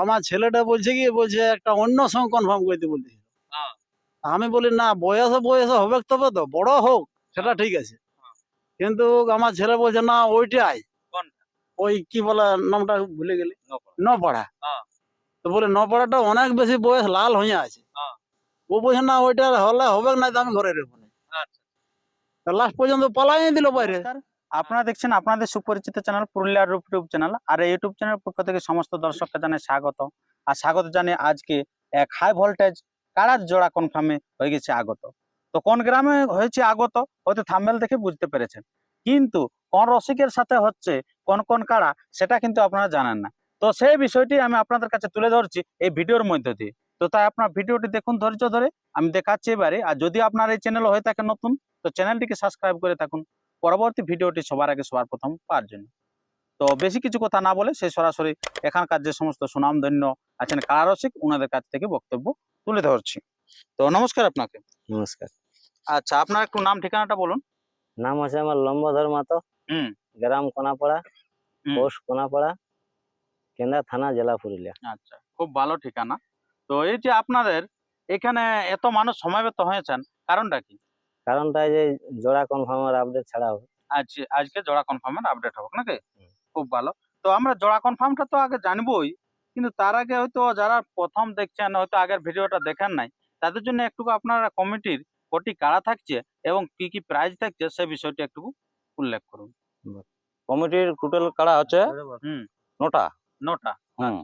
আমার ছেলেটা বলছে কি বলছে একটা অন্য সঙ্গে কনফার্ম করতে বলছে হ্যাঁ। আমি বলি না বয়সে বয়সে হবে তবে তো বড় হোক সেটা ঠিক আছে। হ্যাঁ। কিন্তু আমার ছেলে বলছে না ওইটাই ওই কি বলে নামটা ভুলে গেলি? নকল। ন পড়া হ্যাঁ। তো বলে ন পড়াটা অনেক বেশি বয়স লাল হয়ে আছে। হ্যাঁ। ও বলছে না ওইটা হলে হবে না তো আমি ঘরে আচ্ছা। লাস্ট পর্যন্ত পালাই দিল বাইরে। আপনারা দেখছেন আপনাদের সুপরিচিত চ্যানেল পুরুলিয়ার ইউটিউব চ্যানেল, আর এই ইউটিউব চ্যানেলের পক্ষ থেকে সমস্ত দর্শককে জানাই স্বাগত। আর স্বাগত জানিয়ে আজকে এক হাই ভোল্টেজ কারার জোড়া কনফার্মে হয়ে গেছে আগত। তো কোন গ্রামে হয়েছে আগত, হয়তো থাম্বেল দেখে বুঝতে পেরেছেন। কিন্তু কোন রসিকের সাথে হচ্ছে, কোন কোন কারা, সেটা কিন্তু আপনারা জানেন না। তো সেই বিষয়টি আমি আপনাদের কাছে তুলে ধরছি এই ভিডিওর মধ্যে দিয়ে। তো তাই আপনার ভিডিওটি দেখুন ধৈর্য ধরে, আমি দেখাচ্ছি এবারে। আর যদি আপনার এই চ্যানেল হয়ে থাকে নতুন, তো চ্যানেলটিকে সাবস্ক্রাইব করে থাকুন। পরবর্তী ভিডিওটি সবার আগে সবার প্রথম পাওয়ার জন্য। তো বেশি কিছু কথা না বলে সে সরাসরি এখানকার যে সমস্ত সুনামধন্য আছেন কারারসিক ওনাদের কাছ থেকে বক্তব্য তুলে ধরছি। তো নমস্কার আপনাকে। নমস্কার। আচ্ছা আপনার একটু নাম ঠিকানাটা বলুন। নাম আছে আমার লম্বধর মাতো। হুম। গ্রাম কোনাপাড়া। পোস্ট কোনাপাড়া কেন্দ্রা থানা জেলা পুরুলিয়া। আচ্ছা খুব ভালো ঠিকানা। তো এই যে আপনাদের এখানে এত মানুষ সমাবেত হয়েছেন কারণটা কি? কারণটা যে জোড়া কনফার্মের আপডেট ছাড়া হবে। আজ আজকে জোড়া কনফার্মের আপডেট হবে নাকি? খুব ভালো। তো আমরা জোড়া কনফার্মটা তো আগে জানবোই কিন্তু তার আগে হয়তো যারা প্রথম দেখছেন হয়তো আগের ভিডিওটা দেখেন নাই তাদের জন্য একটু আপনারা কমিটির কটি কারা থাকছে এবং কি কি প্রাইজ থাকছে সে বিষয়টি একটু উল্লেখ করুন। কমিটির টোটাল কারা হচ্ছে হুম। নটা। নটা। হুম।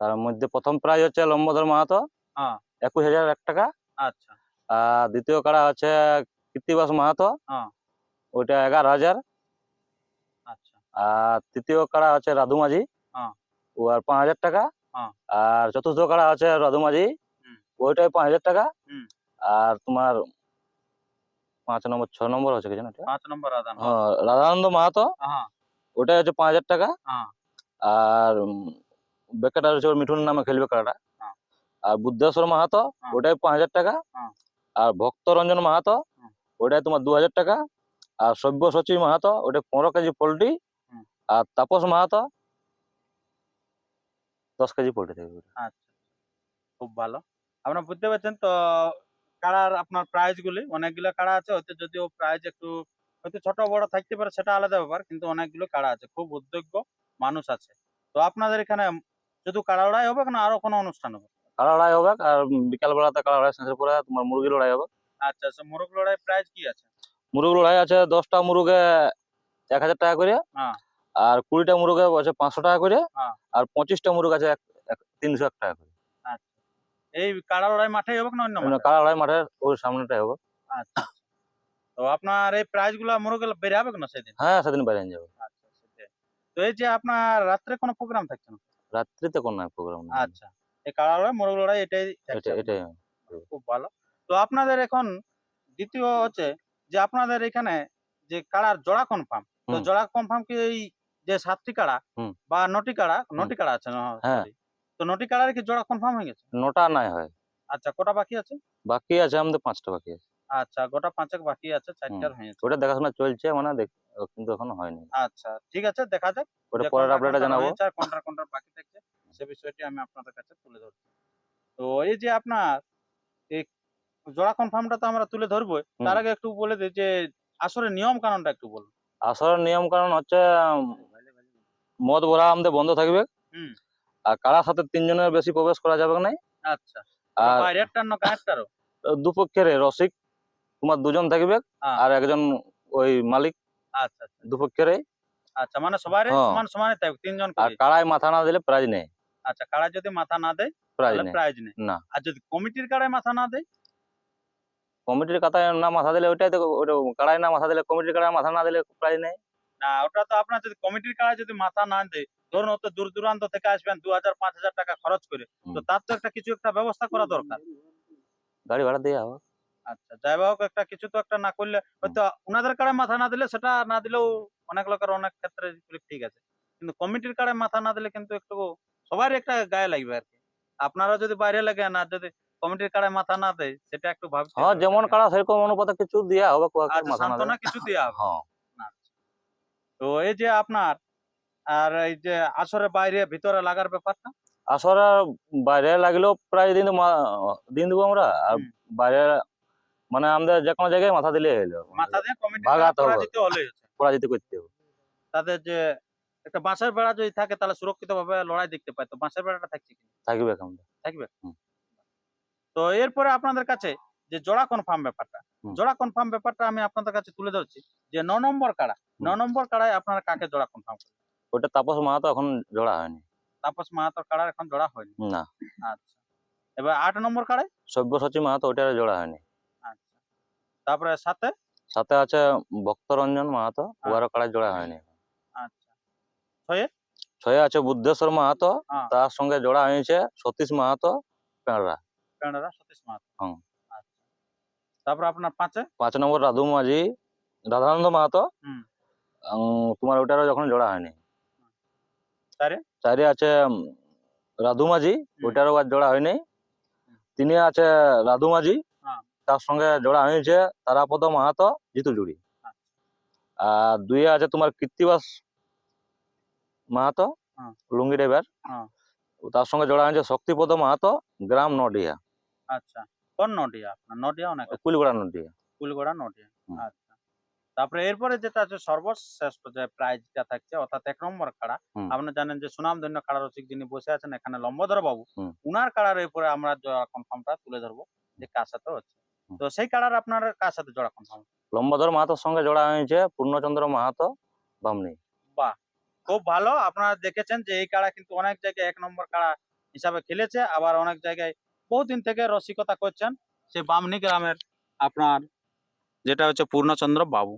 তার মধ্যে প্রথম প্রাইজ হচ্ছে লম্বধর মাহাতো হ্যাঁ। একুশ হাজার এক টাকা। আচ্ছা। আর দ্বিতীয় কাড়া হচ্ছে কৃত্তিবাস মাহাতো। হ্যাঁ। ওইটা এগারো হাজার। আচ্ছা। আর তৃতীয় কাড়া হচ্ছে রাধু মাঝি হ্যাঁ। ও আর পাঁচ হাজার টাকা। হ্যাঁ। আর চতুর্থ কাড়া হচ্ছে রাধু মাঝি ওইটাই পাঁচ হাজার টাকা। আর তোমার পাঁচ নম্বর ছ নম্বর হচ্ছে কি জানো পাঁচ নম্বর রাধানন্দ। মাহাতো। হ্যাঁ। ওটা হচ্ছে পাঁচ হাজার টাকা। আর বেকারটা হচ্ছে ওর মিঠুন নামে খেলবে কারাটা হ্যাঁ। আর বুদ্ধেশ্বর মাহাতো। ওটাই পাঁচ হাজার টাকা। আর ভক্ত রঞ্জন মাহাতো। ওটাই তোমার দু হাজার টাকা। আর সব্য সচি মাহাতো ওটা পনেরো কেজি পোল্ট্রি। আর তাপস মাহাতো দশ কেজি পোল্ট্রি থাকবে আচ্ছা খুব ভালো। আপনারা বুঝতে পারছেন তো কাড়ার আপনার প্রাইজ গুলি অনেকগুলো কাড়া আছে হয়তো যদিও প্রাইজ একটু হয়তো ছোট বড় থাকতে পারে সেটা আলাদা ব্যাপার কিন্তু অনেকগুলো কাড়া আছে খুব উদ্যোগ্য মানুষ আছে। তো আপনাদের এখানে শুধু কাড়া লড়াই হবে না আরও কোনো অনুষ্ঠান হবে? কাড়া লড়াই হবে আর বিকাল বেলাতে কাড়া লড়াই শেষের পরে তোমার মুরগি লড়াই হবে। আচ্ছা আচ্ছা মোরগ লড়াই প্রাইজ কি আছে? মুরগ লড়াই আছে দশটা মুরগে এক হাজার টাকা করে হ্যাঁ। আর কুড়িটা মুরগে আছে পাঁচশো টাকা করে হ্যাঁ। আর পঁচিশটা মুরগ আছে তিনশো এক টাকা করে। আচ্ছা। এই কাড়া লড়াই মাঠেই হবে না অন্য মানে মাঠে? কাড়া লড়াই মাঠের ওই সামনেটাই হবে। আচ্ছা আচ্ছা। তো আপনার এই প্রাইজগুলা মোরগ বেড়ে হবে না সেদিন? হ্যাঁ সেদিন নিয়ে যাবে। আচ্ছা তো এই যে আপনার রাত্রে কোনো প্রোগ্রাম থাকছে না? রাত্রিতে কোন প্রোগ্রাম আচ্ছা। কাড়া লড়াই মোরগ লড়াই এটাই এটাই খুব ভালো। তো আপনাদের এখন দ্বিতীয় হচ্ছে যে আপনাদের এখানে যে কাড়ার জোড়া কনফার্ম তো জোড়া কনফার্ম কি এই যে সাতটি কাড়া বা নটি কাড়া? নটি কাড়া আছে হ্যাঁ। তো নটি কাড়ার কি জোড়া কনফার্ম হয়ে গেছে? নটা নাই হয়। আচ্ছা কটা বাকি আছে? বাকি আছে আমাদের পাঁচটা বাকি আছে। আচ্ছা গোটা পাঁচেক বাকি আছে চারটার হয়েছে ওটা দেখাশোনা চলছে মানে দেখ কিন্তু এখনও হয়নি। আচ্ছা ঠিক আছে দেখা যাক। ওটা পরের কোনটা আপডেটে কোনটা জানাব। কোনটা কোনটা বাকি থাকছে। সে বিষয়টি আমি আপনাদের কাছে তুলে ধরছি। তো এই যে আপনার এই জোড়া কনফার্মটা তো আমরা তুলে ধরবো তার আগে একটু বলে দিই যে আসলে নিয়ম কানুনটা একটু বলুন। আসলে নিয়ম কারণ হচ্ছে মদ ভরা আমাদের বন্ধ থাকবে। আর কারার সাথে তিনজনের বেশি প্রবেশ করা যাবে না আচ্ছা। আর না কানেরটারও দুপক্ষের রসিক তোমার দুজন থাকবে। আর একজন ওই মালিক। আচ্ছা আচ্ছা। দুপক্ষের আচ্ছা মানে সবাই হ্যাঁ। সমান সমানে থাকবে তিনজন আর করে কাড়ায় মাথা না দিলে প্রাইজ নেই। আচ্ছা কাড়া যদি মাথা না দেয় প্রাইজ নেই। প্রাইজ নেই। না। আর যদি কমিটির কাড়ায় মাথা না দেয়? কমিটির কাতায় না মাথা দিলে ওইটাই তো ওটা কাড়ায় না মাথা দিলে কমিটির কাড়ায় মাথা না দিলে প্রাইজ নেই। না ওটা তো আপনার যদি কমিটির কাড়ায় যদি মাথা না দেয় ধরুন অত দূর দূরান্ত থেকে আসবেন দু হাজার পাঁচ হাজার টাকা খরচ করে তো তার তো একটা কিছু একটা ব্যবস্থা করা দরকার। গাড়ি ভাড়া দিয়ে হবে আচ্ছা যাই হোক একটা কিছু তো একটা না করলে হয়তো উনাদের কাড়ায় মাথা না দিলে সেটা না দিলেও অনেক লোকের অনেক ক্ষেত্রে ঠিক আছে। কিন্তু কমিটির কাড়ায় মাথা না দিলে কিন্তু একটু সবার একটা গায়ে লাগবে আর কি। আপনারা যদি বাইরে লাগেন আর যদি কমিটির কাড়ায় মাথা না দেয় সেটা একটু ভাবতে হ্যাঁ যেমন কাড়া সেরকম অনুপাতে কিছু দেওয়া হবে আচ্ছা না সান্ত্বনা কিছু দেওয়া হবে। হ্যাঁ। তো এই যে আপনার আর এই যে আসরে বাইরে ভিতরে লাগার ব্যাপারটা? আসরে বাইরে লাগলেও প্রায় দিন দিন দেবো আমরা। আর বাইরে মানে আমাদের যে কোনো জায়গায় মাথা দিলে হলো মাথা দিয়ে কমিটি ভাগাতে হবে। পরাজিত করতে হবে। তাদের যে একটা বাঁশের বেড়া যদি থাকে তাহলে সুরক্ষিত ভাবে লড়াই দেখতে পায়। তো বাঁশের বেড়াটা থাকছে কি? থাকবে থাকবে? তো এরপরে আপনাদের কাছে যে জোড়া কনফার্ম ব্যাপারটা। জোড়া কনফার্ম ব্যাপারটা আমি আপনাদের কাছে তুলে ধরছি যে ন নম্বর কাড়া ন নম্বর কাড়ায় আপনারা কাকে জোড়া কনফার্ম করেন ওটা তাপস মাহাতো এখন জোড়া হয়নি। তাপস মাহাতোর কাড়ার এখন জোড়া হয়নি? না। আচ্ছা। এবার আট নম্বর কাড়ায়? সব্যসাচী মাহাতো ওটার জোড়া হয়নি। আচ্ছা। তারপরে সাথে সাথে আছে ভক্তরঞ্জন মাহাতো। ওয়ারও কাড়ায় জোড়া হয়নি। ছয়ে? ছয়ে আছে বুদ্ধেশ্বর মাহাতো হ্যাঁ। তার সঙ্গে জোড়া হয়েছে সতীশ মাহাতো পেঁড়া পেঁড়া সতীশ মাহাতো। আচ্ছা। আপনার পাঁচে? পাঁচ নম্বর রাধু মাঝি রাধানন্দ মাহাতো তোমার ওটারও যখন জোড়া হয়নি। চারে? চারে আছে রাধু মাঝি ওটারও আর জোড়া হয়নি। তিনি আছে রাধু মাঝি। তার সঙ্গে জোড়া হয়েছে তারাপদ মাহাতো জিতু জুড়ি আচ্ছা। আর দুইয়ে আছে তোমার কীর্তিবাস মাহাতো। লুঙ্গি ড্রাইভার হ্যাঁ। তার সঙ্গে জোড়া হয়েছে শক্তিপদ মাহাতো গ্রাম নডিয়া। আচ্ছা কোন নডিয়া? আপনার নডিয়া অনেক। কুলিগোড়া নডিয়া। কুলগড়া নডিয়া আচ্ছা। তারপরে এরপরে যেটা আছে সর্বশ্রেষ্ঠ যে প্রাইজটা থাকছে অর্থাৎ এক নম্বর কাড়া হুম। আপনারা জানেন যে সুনামধন্য কাড়া রসিক যিনি বসে আছেন এখানে লম্বধর বাবু উনার কাড়ার এরপরে আমরা জোড়া কনফার্মটা তুলে ধরবো যে কার সাথে হচ্ছে। তো সেই কাড়ার আপনার কার সাথে জোড়া কনফার্ম লম্বধর মাহাতোর সঙ্গে জোড়া হয়েছে পূর্ণচন্দ্র মাহাতো বামনি। খুব ভালো। আপনারা দেখেছেন যে এই কাড়া কিন্তু অনেক জায়গায় এক নম্বর কাড়া হিসাবে খেলেছে। আবার অনেক জায়গায় বহুদিন থেকে রসিকতা করছেন সেই বামনি গ্রামের আপনার যেটা হচ্ছে পূর্ণচন্দ্র বাবু।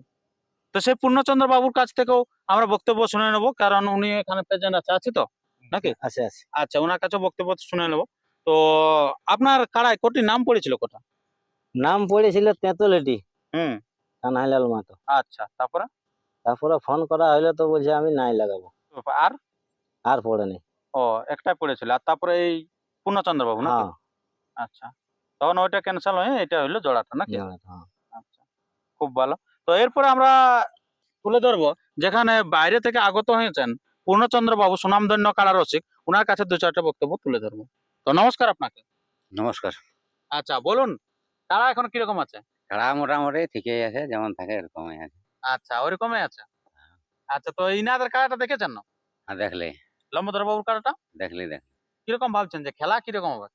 তো সেই পূর্ণচন্দ্র বাবুর কাছ থেকেও আমরা বক্তব্য শুনে নেব। কারণ উনি এখানে প্রেজেন্ট আছে আছে তো? নাকি? আছে আছে। আচ্ছা ওনার কাছে বক্তব্য শুনে নেব। তো আপনার কাড়ায় কোটি নাম পড়েছিল কোটা নাম পড়েছিল তেঁতুলেটি। হুম। কানহাইলাল মাতো আচ্ছা তারপরে? তারপরে ফোন করা হইল তো বলছে আমি নাই লাগাবো। আর? আর পড়েনি ও একটাই পড়েছিল। আর তারপরে এই পূর্ণচন্দ্র বাবু নাকি? হ্যাঁ। আচ্ছা। তখন ওইটা ক্যান্সেল হয়ে এটা হইল জোড়াটা নাকি? হ্যাঁ। আচ্ছা খুব ভালো। তো এরপরে আমরা তুলে ধরবো যেখানে বাইরে থেকে আগত হয়েছেন পূর্ণচন্দ্র বাবু সুনামধন্য কারা রসিক ওনার কাছে দু চারটা বক্তব্য তুলে ধরবো। তো নমস্কার আপনাকে। নমস্কার। আচ্ছা বলুন তারা এখন কীরকম আছে? খেলা মোটামুটি ঠিকই আছে যেমন থাকে এরকমই আছে। আচ্ছা ওরকমই আছে। আচ্ছা তো ইনাদের কারাটা দেখেছেন না? দেখলে। লম্বধর বাবুর কারাটা দেখলি। দেখ কীরকম ভাবছেন যে খেলা কীরকম হবে?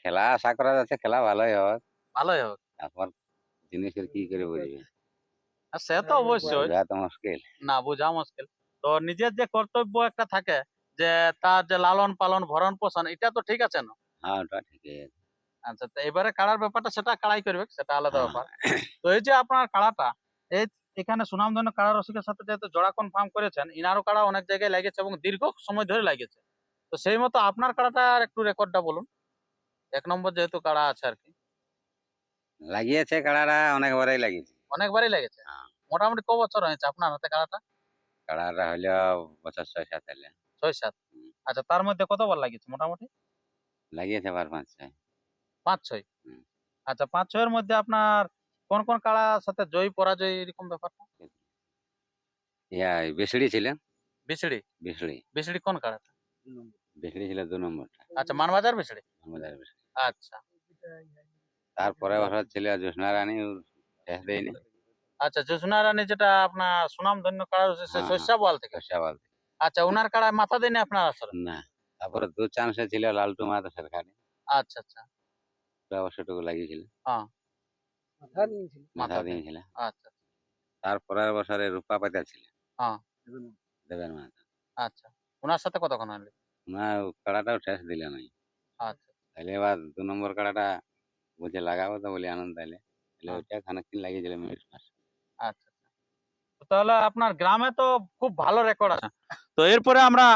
খেলা আশা করা যাচ্ছে খেলা ভালোই হবে। ভালোই হবে। তারপর জিনিসের কি করে বুঝবি? সে তো অবশ্যই। বোঝা তো মুশকিল। না বোঝা মুশকিল। তো নিজের যে কর্তব্য একটা থাকে যে তার যে লালন পালন ভরণ পোষণ এটা তো ঠিক আছে না? হ্যাঁ ওটা ঠিকই আছে আচ্ছা তো এবারে কাড়ার ব্যাপারটা সেটা কাড়াই করবে সেটা আলাদা হ্যাঁ। ব্যাপার। তো এই যে আপনার কাড়াটা এই এখানে সুনামধন্য কাড়া রসিকের সাথে যেহেতু জোড়া কনফার্ম করেছেন ইনারও কাড়া অনেক জায়গায় লেগেছে এবং দীর্ঘ সময় ধরে লেগেছে তো সেই মতো আপনার কাড়াটার একটু রেকর্ডটা বলুন। এক নম্বর যেহেতু কাড়া আছে আর কি। লাগিয়েছে কাড়াটা অনেকবারই লাগিয়েছে। অনেকবারই লেগেছে হ্যাঁ। মোটামুটি ক বছর হয়েছে আপনার হাতে কাড়াটা কাড়াটা হইল বছর ছয় সাত হলে। ছয় সাত? আচ্ছা তার মধ্যে কতবার লাগিয়েছে মোটামুটি? লাগিয়েছে বার পাঁচ ছয়। পাঁচ ছয়? আচ্ছা পাঁচ ছয়ের মধ্যে আপনার কোন কোন কাড়ার সাথে জয় পরাজয় এরকম ব্যাপারটা? ইয়া বেসড়ি ছিল বিসড়ি? বেসড়ি। বিসড়ি কোন কাড়াটা বেসড়ি ছিল দু নম্বরটা। আচ্ছা মানবাজার বিসড়ি? আমাদের বেসড়ি। আচ্ছা। তারপরে বছর ছিল জ্যোৎস্না রানী ওর শেষ দেয়নি। আচ্ছা জোসনা রানী যেটা আপনার সুনাম ধন্য কাড়া রয়েছে সে হ্যাঁ, শস্যা বল থেকে। সবাল আচ্ছা ওনার কাড়ায় মাথা দেয়নি আপনার আসলে? না তারপরে দু চান্সে ছিল লালটু মাহাতো সরকারি আচ্ছা আচ্ছা। অবশ্যটুকু লাগিয়েছিল হ্যাঁ। মাথা মাথা দিয়েছিল আচ্ছা। তারপরের বছরে রূপা পাতা ছিল। হ্যাঁ। দেবেন মাথা আচ্ছা। ওনার সাথে কতক্ষণ হলো না কাড়াটাও শেষ দিল নাই আচ্ছা। তাহলে এবার দু নম্বর কাড়াটা বলছে লাগাবো তো বলি আনন্দ তাইলে। তাহলে হ্যাঁ। ওইটা খানিকদিন লাগিয়েছিল মিনিট পাঁচ। আচ্ছা তাহলে আপনার গ্রামে তো খুব ভালো রেকর্ড আছে। তো এরপরে আমরা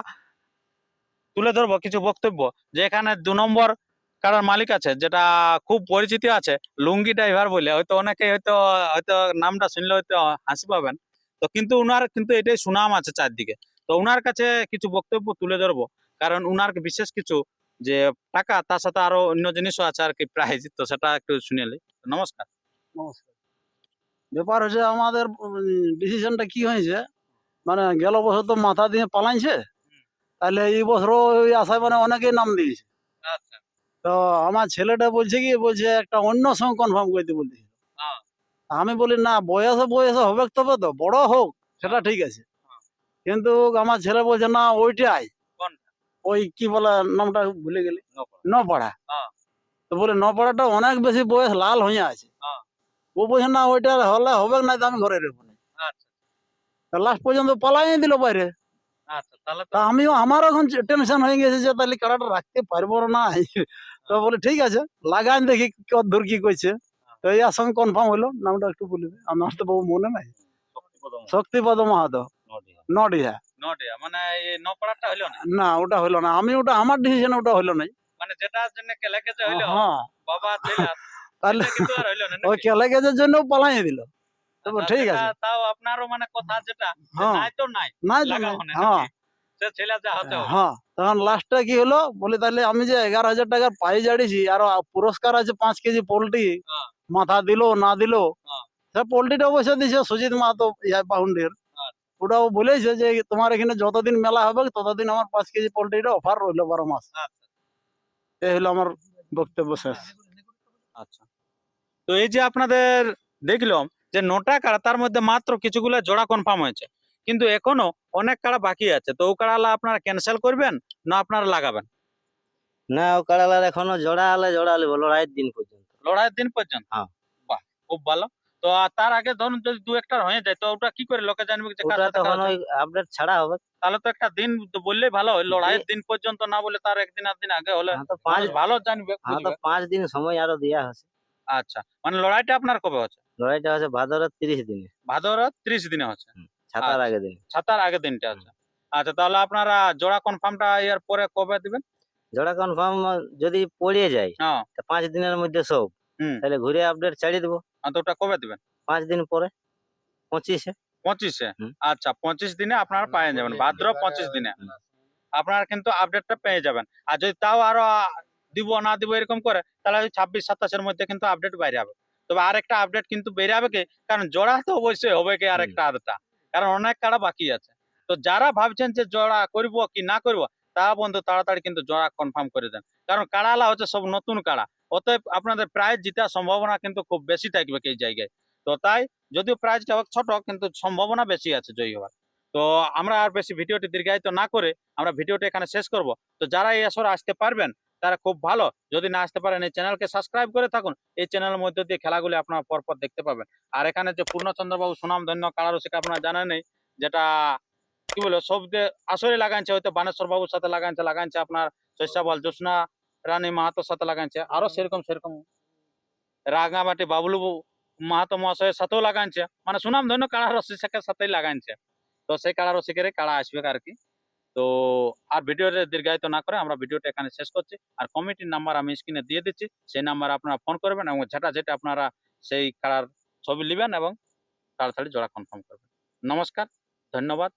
তুলে ধরবো কিছু বক্তব্য যে এখানে দু নম্বর কারার মালিক আছে যেটা খুব পরিচিতি আছে লুঙ্গি ড্রাইভার বলে হয়তো অনেকে হয়তো হয়তো নামটা শুনলে হয়তো হাসি পাবেন। তো কিন্তু উনার কিন্তু এটাই সুনাম আছে চারদিকে। তো উনার কাছে কিছু বক্তব্য তুলে ধরবো কারণ উনার বিশেষ কিছু যে টাকা তার সাথে আরও অন্য জিনিসও আছে আর কি প্রাইজ তো সেটা একটু শুনে নিই। নমস্কার। নমস্কার। ব্যাপার হচ্ছে আমাদের ডিসিশনটা কি হয়েছে? মানে গেল বছর তো মাথা দিয়ে পালাইছে। তাহলে এই বছর ওই আশায় মানে অনেকেই নাম দিয়েছে। তো আমার ছেলেটা বলছে কি বলছে একটা অন্য সঙ্গে কনফার্ম করতে বলছে হ্যাঁ। আমি বলি না বয়সে বয়সে হবে তবে তো বড় হোক সেটা ঠিক আছে। হ্যাঁ। কিন্তু আমার ছেলে বলছে না ওইটাই ওই কি বলে নামটা ভুলে গেলি? পড়া হ্যাঁ। তো বলে ন পড়াটা অনেক বেশি বয়স লাল হয়ে আছে। হ্যাঁ। ও বলছে না ওইটা হলে হবে না আমি ঘরে রেখো না। আচ্ছা। লাস্ট পর্যন্ত পালাই দিল বাইরে। তো তা আমিও আমার এখন টেনশন হয়ে গেছে যে তাহলে কাড়াটা রাখতে পারব না তো বলে ঠিক আছে লাগান দেখি কদ্দূর কি কইছে। তো ইয়ার সঙ্গে কনফার্ম হলো নামটা একটু বলবে আমার তো বাবু মনে নাই। শক্তিপদ মাহাতো নডিহা। মানে নপাড়াটা না? না ওটা হইল না। আমি ওটা আমার ডিসিশন ওটা হইল না মানে যেটার জন্য কেলেকে যে হইল হ্যাঁ। বাবা তাহলে ওই নাকি? কেলে গেছে জন্য পালাই দিল। ঠিক আছে। তাও আপনারও মানে কথা যেটা হ্যাঁ। নাই তো নাই নাই হ্যাঁ। হ্যাঁ তখন লাস্টে কি হলো? বলি তাহলে আমি যে এগারো হাজার টাকার পাই জাড়িছি আর পুরস্কার আছে পাঁচ কেজি পোল্ট্রি। মাথা দিলো না দিলো। সে পোল্ট্রিটা অবশ্য দিছে সুজিত মাহাতো বাউন্ডের। আচ্ছা। ওটাও বলেছে যে তোমার এখানে যতদিন মেলা হবে ততদিন আমার পাঁচ কেজি পোল্ট্রিটা অফার রইল বারো মাস। আচ্ছা। এই হলো আমার বক্তব্য শেষ। আচ্ছা। তো এই যে আপনাদের দেখলাম যে নটা কাড়া তার মধ্যে মাত্র কিছুগুলো জোড়া কনফার্ম হয়েছে। কিন্তু এখনও অনেক কাড়া বাকি আছে। তো ও কাড়ালা আপনারা ক্যান্সেল করবেন না আপনারা লাগাবেন? না ও কাড়ালার এখনও জোড়া হলে জোড়া হলে লড়াইয়ের দিন পর্যন্ত। লড়াইয়ের দিন পর্যন্ত? হ্যাঁ। বাহ খুব ভালো। তো তার আগে ধরুন যদি দু একটা হয়ে যায় তো ওটা কি করে লোকে জানবে যে কার সাথে আছে? আপডেট ছাড়া হবে। তাহলে তো একটা দিন তো বললেই ভালো হয়। লড়াইয়ের দিন পর্যন্ত না বলে তার একদিন আর দিন আগে হলে হ্যাঁ পাঁচ ভালো জানবে হ্যাঁ তো পাঁচ দিন সময় আরও দেওয়া হচ্ছে আচ্ছা মানে লড়াইটা আপনার কবে হচ্ছে? লড়াইটা হচ্ছে ভাদরের তিরিশ দিনে। ভাদর ত্রিশ দিনে হচ্ছে। ছাতার আচ্ছা। আগে দিনে। ছাতার আগের দিনটা আছে আচ্ছা। তাহলে আপনারা জোড়া কনফার্মটা এর পরে কবে দিবেন? জোড়া কনফার্ম যদি পড়িয়ে যায় হ্যাঁ। তা পাঁচ দিনের মধ্যে সব। তাহলে ঘুরে আপডেট ছাড়িয়ে দেবো। তো ওটা কবে দিবেন? পাঁচ দিন পরে পঁচিশে। পঁচিশে? আচ্ছা পঁচিশ দিনে আপনারা পেয়ে যাবেন। ভাদ্র পঁচিশ দিনে। আপনারা কিন্তু আপডেটটা পেয়ে যাবেন। আর যদি তাও আরও দিব না দিব এরকম করে তাহলে ওই ছাব্বিশ সাতাশের মধ্যে কিন্তু আপডেট বাইরে হবে। তবে আরেকটা আপডেট কিন্তু বেরিয়ে হবে কি? কারণ জোড়া তো অবশ্যই হবে কি আরেকটা আধটা কারণ অনেক কাড়া বাকি আছে। তো যারা ভাবছেন যে জোড়া করব কি না করব তা বন্ধু তাড়াতাড়ি কিন্তু জোড়া কনফার্ম করে দেন। কারণ কাড়ালা হচ্ছে সব নতুন কাড়া। অতএব আপনাদের প্রাইজ জিতার সম্ভাবনা কিন্তু খুব বেশি থাকবে এই জায়গায়। তো তাই যদিও প্রাইজটা হোক ছোট কিন্তু সম্ভাবনা বেশি আছে জয়ী হওয়ার। তো আমরা আর বেশি ভিডিওটি দীর্ঘায়িত না করে আমরা ভিডিওটি এখানে শেষ করব। তো যারা এই আসরে আসতে পারবেন তারা খুব ভালো। যদি না আসতে পারেন এই চ্যানেলকে সাবস্ক্রাইব করে থাকুন। এই চ্যানেলের মধ্যে দিয়ে খেলাগুলি আপনারা পরপর দেখতে পাবেন। আর এখানে যে পূর্ণচন্দ্রবাবু সুনাম ধন্য কালারসিক আপনারা জানেন নেই যেটা কি বলে সব আসরে লাগাইছে, হয়তো বানেশ্বর বাবুর সাথে লাগাইছে লাগাইছে আপনার শস্যাবল জ্যোৎস্না রানী মাহাতোর সাথে লাগাইছে, আরও সেরকম সেরকম রাঙামাটি বাবলু মাহাতো মহাশয়ের সাথেও লাগাইছে। মানে সুনাম ধন্য কাড়া রসিকের সাথেই লাগাইছে। তো সেই কাড়া রসিকের কাড়া আসবে আর কি। তো আর ভিডিওটা দীর্ঘায়িত না করে আমরা ভিডিওটা এখানে শেষ করছি। আর কমিটির নাম্বার আমি স্ক্রিনে দিয়ে দিচ্ছি। সেই নাম্বার আপনারা ফোন করবেন এবং যেটা যেটা আপনারা সেই খেলার ছবি নেবেন এবং তাড়াতাড়ি জোড়া কনফার্ম করবেন। নমস্কার, ধন্যবাদ।